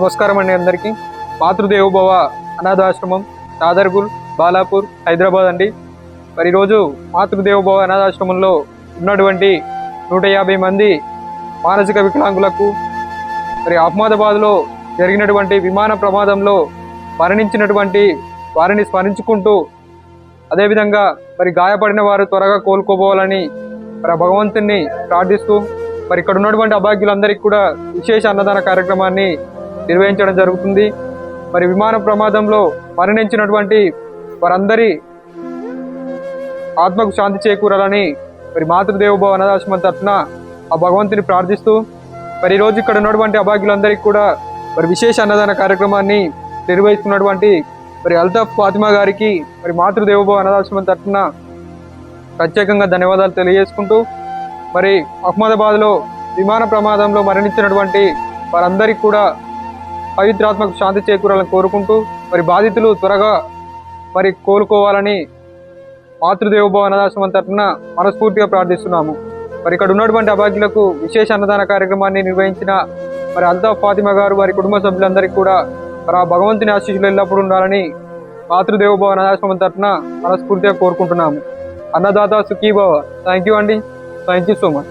నమస్కారం అండి అందరికీ. మాతృదేవోభవ అనాథాశ్రమం దాదర్గుల్ బాలాపూర్ హైదరాబాద్ అండి. మరి ఈరోజు మాతృదేవోభవ అనాథాశ్రమంలో ఉన్నటువంటి నూట యాభై మంది మానసిక వికలాంగులకు మరి అహ్మదాబాద్లో జరిగినటువంటి విమాన ప్రమాదంలో మరణించినటువంటి వారిని స్మరించుకుంటూ అదేవిధంగా మరి గాయపడిన వారు త్వరగా కోలుకోపోవాలని మరి భగవంతుణ్ణి ప్రార్థిస్తూ మరి ఇక్కడ ఉన్నటువంటి అభాగ్యులందరికీ కూడా విశేష అన్నదాన కార్యక్రమాన్ని నిర్వహించడం జరుగుతుంది. మరి విమాన ప్రమాదంలో మరణించినటువంటి వారందరి ఆత్మకు శాంతి చేకూరాలని మరి మాతృదేవోభవ అనాథాశ్రమం తరఫున ఆ భగవంతుని ప్రార్థిస్తూ మరి ఈరోజు ఇక్కడ ఉన్నటువంటి అభాగ్యులందరికీ కూడా మరి విశేష అన్నదాన కార్యక్రమాన్ని నిర్వహిస్తున్నటువంటి మరి అల్తాఫ్ ఫాతిమా గారికి మరి మాతృదేవోభవ అనాథాశ్రమం తరఫున ప్రత్యేకంగా ధన్యవాదాలు తెలియజేసుకుంటూ మరి అహ్మదాబాద్లో విమాన ప్రమాదంలో మరణించినటువంటి వారందరికీ కూడా పవిత్రాత్మకు శాంతి చేకూరాలని కోరుకుంటూ మరి బాధితులు త్వరగా మరి కోలుకోవాలని మాతృదేవోభవ అన్నదాశ్రమం తరఫున మనస్ఫూర్తిగా ప్రార్థిస్తున్నాము. మరి ఇక్కడ ఉన్నటువంటి అభాగ్యులకు విశేష అన్నదాన కార్యక్రమాన్ని నిర్వహించిన మరి అల్తాఫ్ ఫాతిమా గారు వారి కుటుంబ సభ్యులందరికీ కూడా మరి ఆ భగవంతుని ఆశీస్సులు ఎల్లప్పుడూ ఉండాలని మాతృదేవోభవ ఆశ్రమం తరఫున మనస్ఫూర్తిగా కోరుకుంటున్నాము. అన్నదాత సుఖీభవ. థ్యాంక్ యూ అండి. Thank you so much